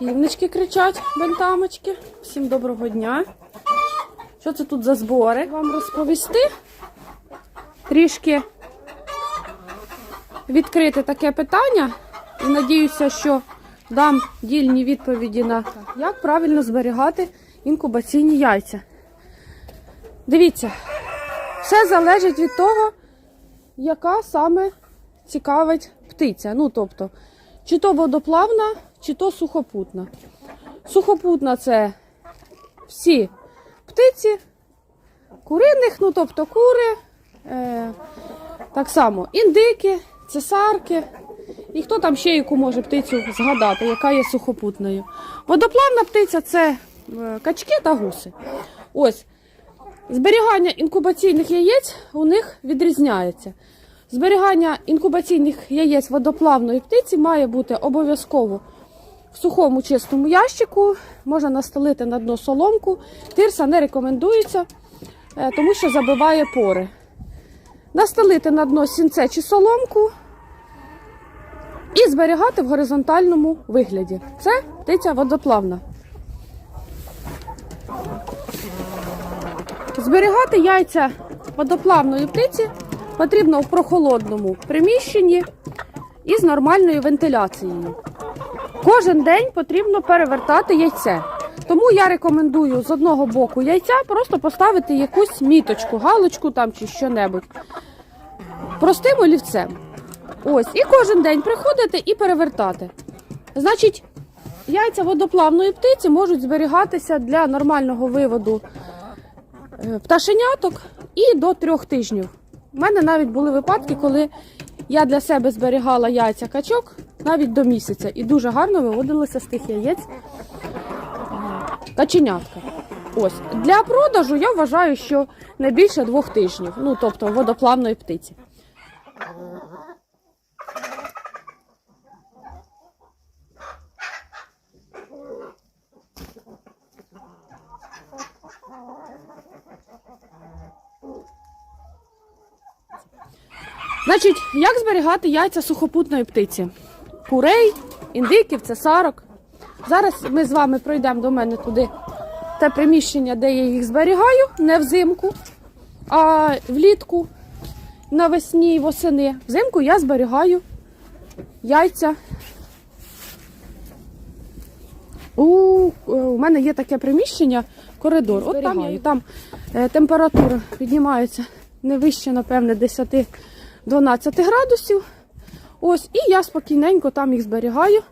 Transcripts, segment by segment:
Півнички кричать, бентамочки. Всім доброго дня. Що це тут за збори? Вам розповісти трішки відкрити таке питання. І надіюся, що дам дільні відповіді на як правильно зберігати інкубаційні яйця. Дивіться, все залежить від того, яка саме цікавить птиця. Ну, тобто, чи то водоплавна, чи то сухопутна. Сухопутна це всі птиці, куриних, ну тобто кури, е, так само індики, цесарки. І хто там ще яку може птицю згадати, яка є сухопутною. Водоплавна птиця це е, качки та гуси. Ось. Зберігання інкубаційних яєць у них відрізняється. Зберігання інкубаційних яєць водоплавної птиці має бути обов'язково в сухому чистому ящику. Можна настелити на дно соломку. Тирса не рекомендується, е, тому що забиває пори. Настелити на дно сінце чи соломку і зберігати в горизонтальному вигляді. Це птиця водоплавна. Зберігати яйця водоплавної птиці потрібно в прохолодному приміщенні і з нормальною вентиляцією. Кожен день потрібно перевертати яйце. Тому я рекомендую з одного боку яйця просто поставити якусь міточку, галочку там чи що-небудь. Простим олівцем. Ось, і кожен день приходити і перевертати. Значить, яйця водоплавної птиці можуть зберігатися для нормального виводу е, пташеняток і до трьох тижнів. У мене навіть були випадки, коли я для себе зберігала яйця качок навіть до місяця і дуже гарно виводилися з тих яєць каченятка. Ось для продажу я вважаю, що не більше двох тижнів, ну тобто водоплавної птиці. Значить, як зберігати яйця сухопутної птиці? Курей, індиків, цесарок. Зараз ми з вами пройдемо до мене туди те приміщення, де я їх зберігаю, не взимку, а влітку, навесні і восени. Взимку я зберігаю яйця. У, е, у мене є таке приміщення, коридор. От там, я- там е, температура піднімається не вище, напевне, 10-12 градусів. Ось, і я спокійненько там їх зберігаю.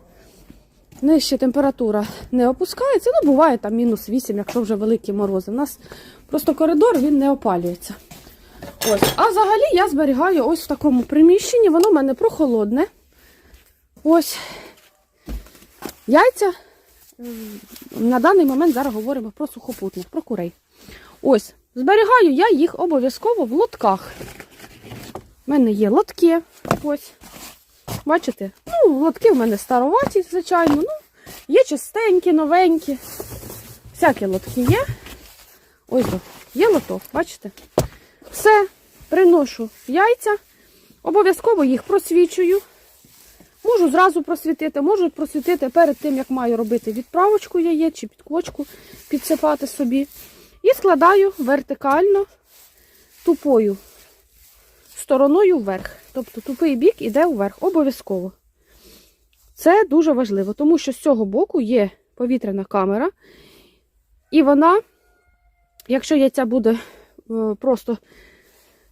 Нижче температура не опускається. Ну, буває там мінус 8, якщо вже великі морози. У нас просто коридор він не опалюється. Ось. А взагалі я зберігаю ось в такому приміщенні. Воно в мене прохолодне. Ось яйця. На даний момент зараз говоримо про сухопутних, про курей. Ось, зберігаю я їх обов'язково в лотках. У мене є лотки. Ось. Бачите? Ну, лотки в мене староваті, звичайно. Ну, є чистенькі, новенькі. Всякі лотки є. Ось о, є лоток, бачите? Все, приношу яйця. Обов'язково їх просвічую. Можу зразу просвітити, можу просвітити перед тим, як маю робити відправочку яєць чи підкочку, підсипати собі. І складаю вертикально тупою стороною вверх. Тобто тупий бік іде вверх, обов'язково. Це дуже важливо, тому що з цього боку є повітряна камера, і вона, якщо яйця буде е, просто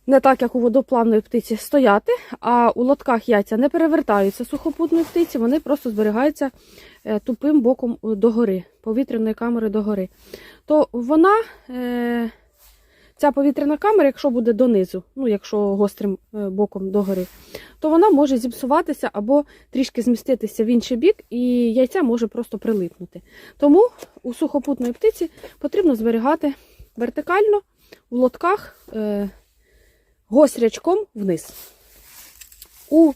не так, як у водоплавної птиці, стояти, а у лотках яйця не перевертаються сухопутної птиці, вони просто зберігаються е, тупим боком догори, повітряної камери догори. То вона. Ця повітряна камера, якщо буде донизу, ну якщо гострим е, боком догори, то вона може зіпсуватися або трішки зміститися в інший бік, і яйця може просто прилипнути. Тому у сухопутної птиці потрібно зберігати вертикально у лотках е, гострячком вниз. У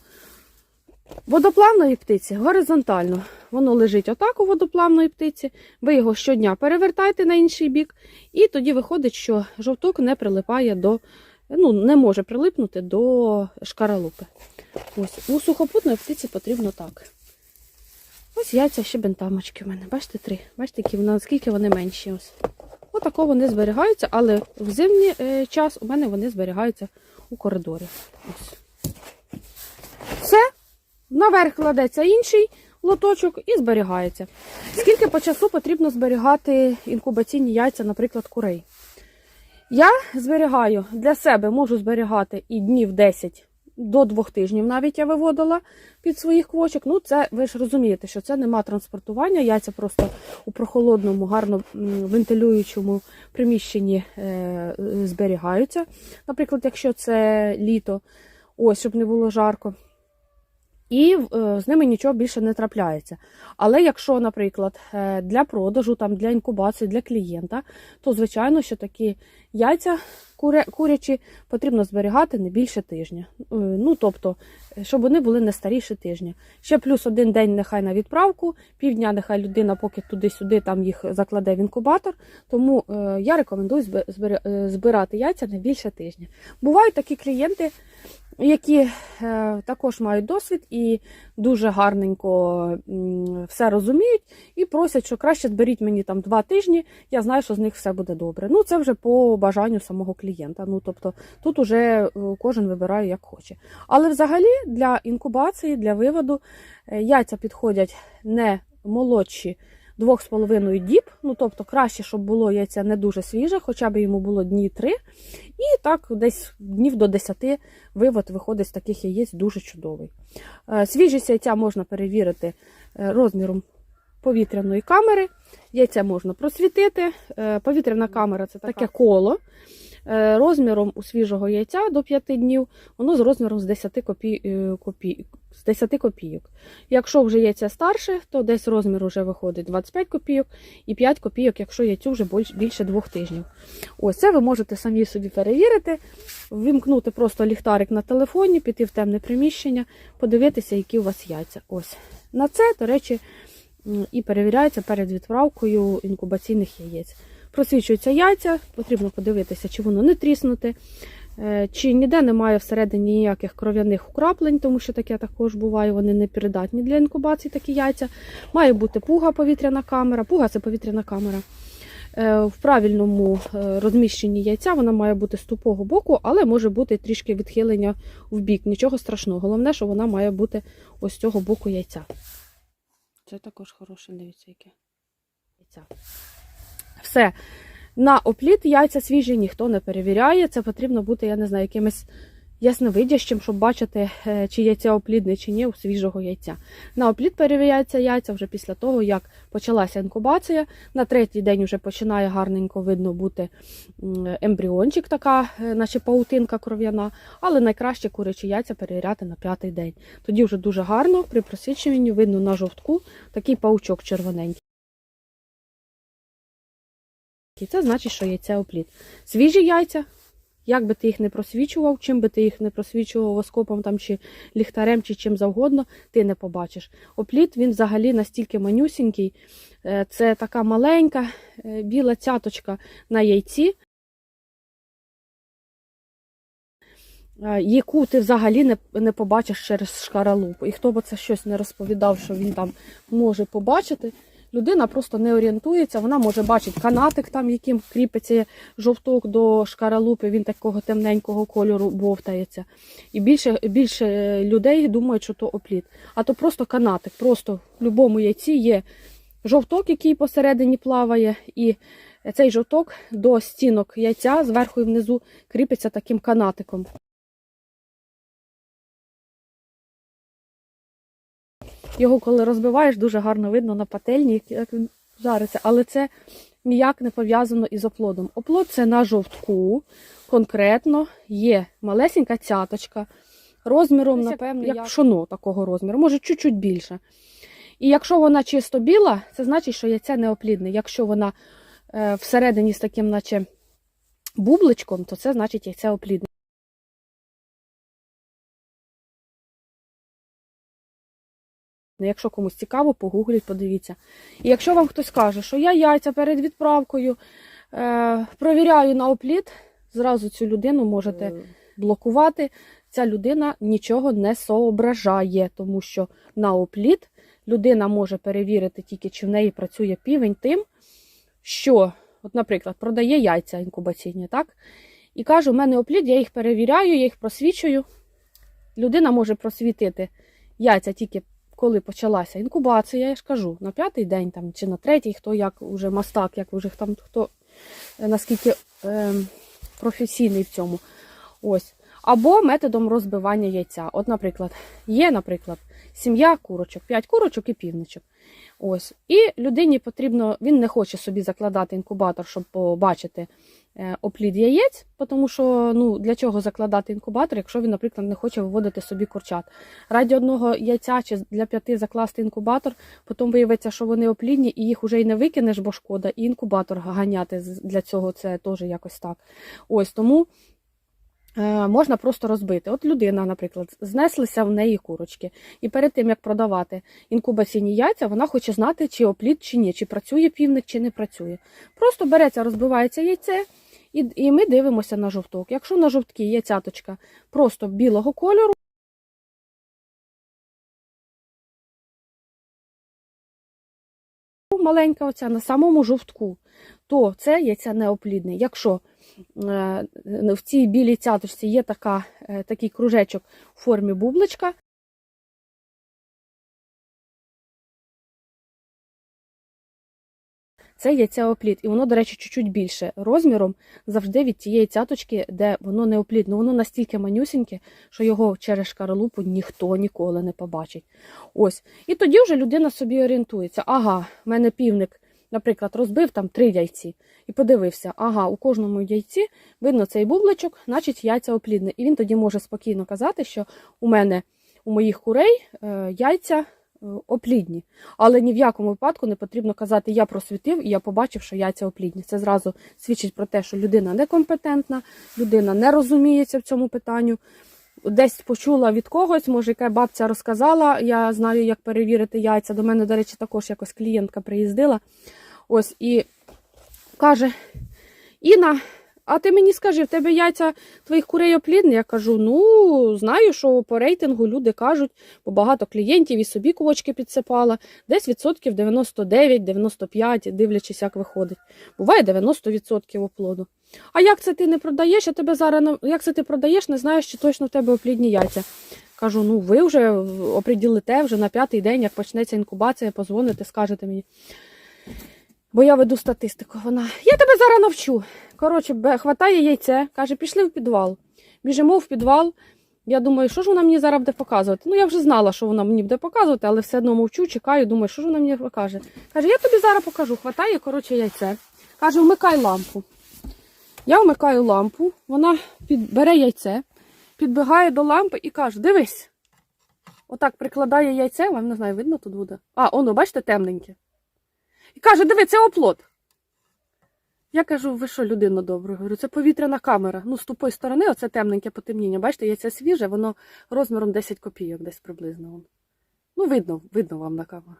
водоплавної птиці горизонтально. Воно лежить отак у водоплавної птиці. Ви його щодня перевертаєте на інший бік, і тоді виходить, що жовток не прилипає до, ну, не може прилипнути до шкаралупи. Ось, у сухопутної птиці потрібно так. Ось яйця ще бентамочки в мене. Бачите, три. Бачите, які вони, наскільки вони менші. Ось. Отако вони зберігаються, але в зимній е, час у мене вони зберігаються у коридорі. Ось. Все. Наверх кладеться інший лоточок і зберігається. Скільки по часу потрібно зберігати інкубаційні яйця, наприклад, курей? Я зберігаю для себе, можу зберігати і днів 10 до 2 тижнів навіть я виводила під своїх квочок. Ну, це ви ж розумієте, що це нема транспортування. Яйця просто у прохолодному, гарно вентилюючому приміщенні е, зберігаються. Наприклад, якщо це літо, ось щоб не було жарко. І е, з ними нічого більше не трапляється. Але якщо, наприклад, е, для продажу, там, для інкубації, для клієнта, то звичайно, що такі яйця куря, курячі потрібно зберігати не більше тижня. Е, Ну, тобто, е, щоб вони були не старіше тижня. Ще плюс один день нехай на відправку, півдня нехай людина поки туди-сюди там їх закладе в інкубатор. Тому е, я рекомендую збирати яйця не більше тижня. Бувають такі клієнти, які також мають досвід і дуже гарненько все розуміють, і просять, що краще зберіть мені там два тижні, я знаю, що з них все буде добре. Ну, це вже по бажанню самого клієнта. Ну, тобто тут уже е, кожен вибирає як хоче. Але взагалі для інкубації, для виводу е, яйця підходять не молодші. Двох з половиною діб, ну тобто краще, щоб було яйця не дуже свіже, хоча б йому було дні три. І так десь днів до 10 вивод виходить з таких яєць дуже чудовий. Е, Свіжість яйця можна перевірити розміром повітряної камери. Яйця можна просвітити. Повітряна камера це таке коло. Е, Розміром у свіжого яйця до 5 днів, воно з розміром з 10 копій, е, копій, з 10 копійок. Якщо вже яйця старше, то десь розмір вже виходить 25 копійок і 5 копійок, якщо яйцю вже більш- більше 2 тижнів. Ось це ви можете самі собі перевірити, вимкнути просто ліхтарик на телефоні, піти в темне приміщення, подивитися, які у вас яйця. Ось на це, до речі, і перевіряється перед відправкою інкубаційних яєць. Просвічуються яйця, потрібно подивитися, чи воно не тріснуте, е, чи ніде немає всередині ніяких кров'яних украплень, тому що таке також буває, вони не придатні для інкубації такі яйця. Має бути пуга повітряна камера. Пуга це повітряна камера. Е, В правильному е, розміщенні яйця вона має бути з тупого боку, але може бути трішки відхилення в бік. Нічого страшного. Головне, що вона має бути ось з цього боку яйця. Це також хороше, дивіться, яке яйця. Все. На опліт яйця свіжі ніхто не перевіряє. Це потрібно бути, я не знаю, якимось ясновидящим, щоб бачити, е, чи яйця оплідне чи ні у свіжого яйця. На опліт перевіряються яйця вже після того, як почалася інкубація. На третій день вже починає гарненько видно бути ембріончик, така, е, наче паутинка кров'яна. Але найкраще курячі яйця перевіряти на п'ятий день. Тоді вже дуже гарно при просвічуванні видно на жовтку такий паучок червоненький. І це значить, що яйце опліт. Свіжі яйця, як би ти їх не просвічував, чим би ти їх не просвічував оскопом там, чи ліхтарем, чи чим завгодно, ти не побачиш. Опліт він взагалі настільки манюсінький. Е, Це така маленька е, біла цяточка на яйці, е, яку ти взагалі не, не побачиш через шкаралупу. І хто б це щось не розповідав, що він там може побачити, людина просто не орієнтується, вона може бачити канатик, там, яким кріпиться жовток до шкаралупи, він такого темненького кольору бовтається. І більше, більше людей думають, що то опліт. А то просто канатик. Просто в будь-якому яйці є жовток, який посередині плаває, і цей жовток до стінок яйця зверху і внизу кріпиться таким канатиком. Його, коли розбиваєш, дуже гарно видно на пательні, як він жариться. Але це ніяк не пов'язано із оплодом. Оплод це на жовтку, конкретно є малесенька цяточка, розміром, напевно, як як пшоно такого розміру, може чуть-чуть більше. І якщо вона чисто біла, це значить, що яйце неоплідне. Якщо вона е, всередині з таким, наче бубличком, то це значить яйце оплідне. Ну, Якщо комусь цікаво, погугліть, подивіться. І якщо вам хтось каже, що я яйця перед відправкою е, провіряю на опліт, зразу цю людину можете Е, блокувати. Ця людина нічого не соображає, тому що на опліт людина може перевірити тільки, чи в неї працює півень тим, що, от, наприклад, продає яйця інкубаційні, так? І каже, у мене оплід, я їх перевіряю, я їх просвічую. Людина може просвітити яйця тільки коли почалася інкубація, я ж кажу, на п'ятий день там, чи на третій, хто як уже мастак, як вже там хто е, наскільки е, професійний в цьому. Ось. Або методом розбивання яйця. От, наприклад, є, наприклад, сім'я курочок, 5 курочок і півничок. Ось. І людині потрібно, він не хоче собі закладати інкубатор, щоб побачити е, оплід яєць, тому що ну, для чого закладати інкубатор, якщо він, наприклад, не хоче виводити собі курчат. Раді одного яйця чи для п'яти закласти інкубатор, потім виявиться, що вони оплідні, і їх вже й не викинеш, бо шкода, і інкубатор ганяти для цього це теж якось так. Ось тому. Е, Можна просто розбити. От людина, наприклад, знеслися в неї курочки, і перед тим як продавати інкубаційні яйця, вона хоче знати, чи оплід, чи ні, чи працює півник, чи не працює. Просто береться, розбивається яйце, і, і ми дивимося на жовток. Якщо на жовтки є просто білого кольору, маленька оця на самому жовтку, то це яйця неоплідне. Якщо в цій білій цяточці є така, е, такий кружечок в формі бубличка, це яйце оплід. І воно, до речі, чуть-чуть більше розміром завжди від тієї цяточки, де воно не оплід. Ну, воно настільки манюсіньке, що його через шкаралупу ніхто ніколи не побачить. Ось. І тоді вже людина собі орієнтується. Ага, в мене півник, наприклад, розбив там три яйці і подивився, ага, у кожному яйці видно цей бубличок, значить яйця оплідне. І він тоді може спокійно казати, що у мене у моїх курей е, яйця е, оплідні. Але ні в якому випадку не потрібно казати, я просвітив і я побачив, що яйця оплідні. Це зразу свідчить про те, що людина некомпетентна, людина не розуміється в цьому питанню. Десь почула від когось, може, яка бабця розказала, я знаю, як перевірити яйця. До мене, до речі, також якось клієнтка приїздила. Ось і каже: Інна, а ти мені скажи, в тебе яйця твоїх курей оплідні? Я кажу: ну, знаю, що по рейтингу люди кажуть, бо багато клієнтів і собі кулочки підсипала. Десь відсотків 99-95, дивлячись, як виходить. Буває 90% оплоду. А як це ти не продаєш? Я тебе зараз як це ти продаєш, не знаєш, чи точно в тебе оплідні яйця. Кажу, ну ви вже оприділите вже на п'ятий день, як почнеться інкубація, позвоните, скажете мені. Бо я веду статистику. Вона, я тебе зараз навчу. Коротше, хватає яйце, каже, пішли в підвал. Біжимо в підвал. Я думаю, що ж вона мені зараз буде показувати? Ну, я вже знала, що вона мені буде показувати, але все одно мовчу, чекаю, думаю, що ж вона мені покаже. Каже, я тобі зараз покажу. Хватає, коротше, яйце. Каже, вмикай лампу. Я вмикаю лампу, вона бере яйце, підбігає до лампи і каже: дивись. Отак прикладає яйце, вам не знаю, видно тут буде. А, воно, бачите, темненьке. І каже, диви, це оплот. Я кажу, ви що, людина добра? Говорю, це повітряна камера. Ну, з тупої сторони, оце темненьке потемніння. Бачите, яйце свіже, воно розміром 10 копійок десь приблизно. Ну, видно, видно вам на камеру.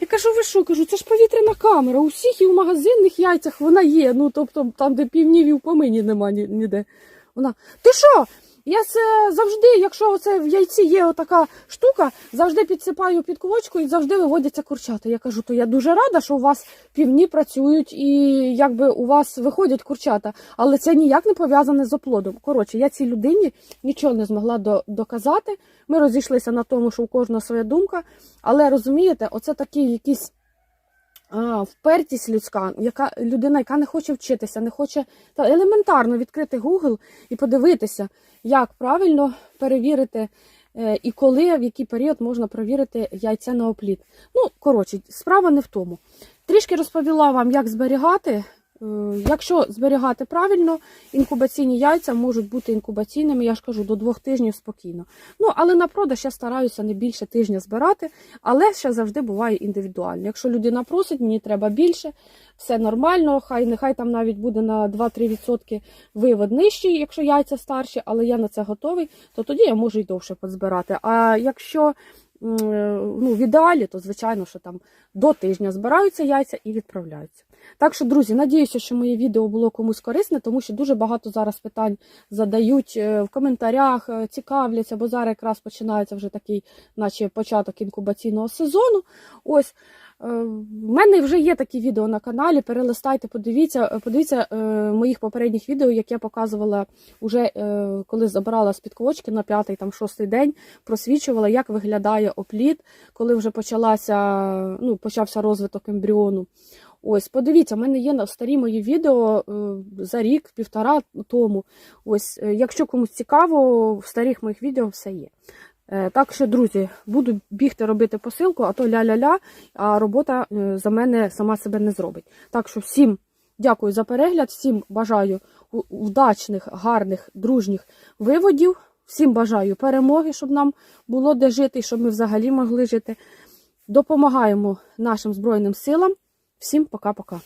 Я кажу, ви що? Кажу, це ж повітряна камера. У всіх і в магазинних яйцях вона є. Ну, тобто, там, де півнівів помині нема ні- ніде. Вона, ти що? Я це завжди, якщо оце в яйці є отака штука, завжди підсипаю під кулочку і завжди виводяться курчата. Я кажу, то я дуже рада, що у вас півні працюють і якби у вас виходять курчата, але це ніяк не пов'язане з оплодом. Коротше, я цій людині нічого не змогла до- доказати. Ми розійшлися на тому, що у кожного своя думка. Але розумієте, оце такий якийсь впертість людська, яка людина, яка не хоче вчитися, не хоче та елементарно відкрити Google і подивитися, як правильно перевірити е, і коли, в який період можна перевірити яйця на опліт. Ну, коротше, справа не в тому. Трішки розповіла вам, як зберігати. Е, Якщо зберігати правильно, інкубаційні яйця можуть бути інкубаційними, я ж кажу, до двох тижнів спокійно. Ну, але на продаж я стараюся не більше тижня збирати, але ще завжди буває індивідуально. Якщо людина просить, мені треба більше, все нормально, хай нехай там навіть буде на 2-3% вивод нижчий, якщо яйця старші, але я на це готовий, то тоді я можу й довше позбирати. А якщо ну, в ідеалі, то звичайно, що там до тижня збираються яйця і відправляються. Так що, друзі, надіюся, що моє відео було комусь корисне, тому що дуже багато зараз питань задають е, в коментарях, е, цікавляться, бо зараз якраз починається вже такий, наче початок інкубаційного сезону. Ось е, в мене вже є такі відео на каналі. Перелистайте, подивіться, подивіться моїх попередніх відео, як я показувала уже коли забирала з підковочки на п'ятий там шостий день, просвічувала, як виглядає опліт, коли вже почалася, ну, почався розвиток ембріону. Ось, подивіться, в мене є старі мої відео е, за рік, півтора тому. Ось, е, якщо комусь цікаво, в старих моїх відео все є. Е, Так що, друзі, буду бігти робити посилку, а то ля-ля-ля, а робота за мене сама себе не зробить. Так що всім дякую за перегляд, всім бажаю удачних, гарних, дружніх виводів. Всім бажаю перемоги, щоб нам було де жити, щоб ми взагалі могли жити. Допомагаємо нашим Збройним силам. Всім пока-пока.